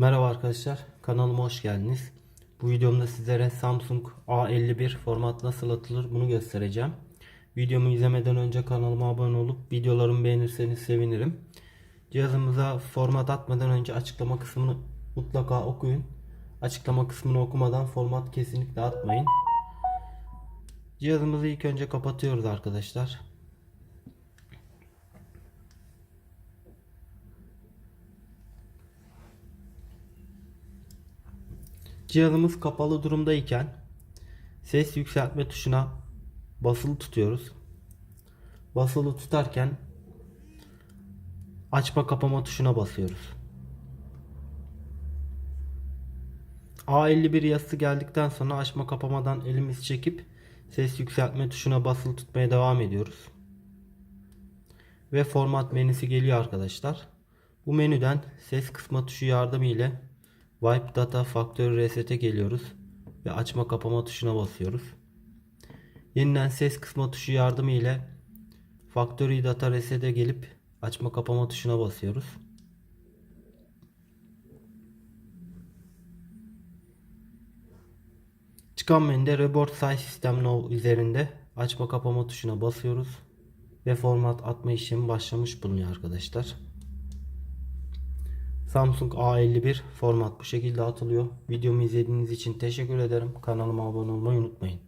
Merhaba arkadaşlar, kanalıma hoş geldiniz. Bu videomda sizlere Samsung A51 format nasıl atılır bunu göstereceğim. Videomu izlemeden önce kanalıma abone olup videolarımı beğenirseniz sevinirim. Cihazımıza format atmadan önce açıklama kısmını mutlaka okuyun. Açıklama kısmını okumadan format kesinlikle atmayın. Cihazımızı ilk önce kapatıyoruz arkadaşlar. Cihazımız kapalı durumdayken ses yükseltme tuşuna basılı tutuyoruz. Basılı tutarken açma kapama tuşuna basıyoruz. A51 yazısı geldikten sonra açma kapamadan elimizi çekip ses yükseltme tuşuna basılı tutmaya devam ediyoruz. Ve format menüsü geliyor arkadaşlar. Bu menüden ses kısma tuşu yardımı ile Wipe Data Factory Reset'e geliyoruz ve açma kapama tuşuna basıyoruz. Yeniden ses kısma tuşu yardımı ile Factory Data Reset'e gelip açma kapama tuşuna basıyoruz. Çıkan menüde Reboot Size System Now üzerinde açma kapama tuşuna basıyoruz ve format atma işlemi başlamış bulunuyor arkadaşlar. Samsung A51 format bu şekilde atılıyor. Videomu izlediğiniz için teşekkür ederim. Kanalıma abone olmayı unutmayın.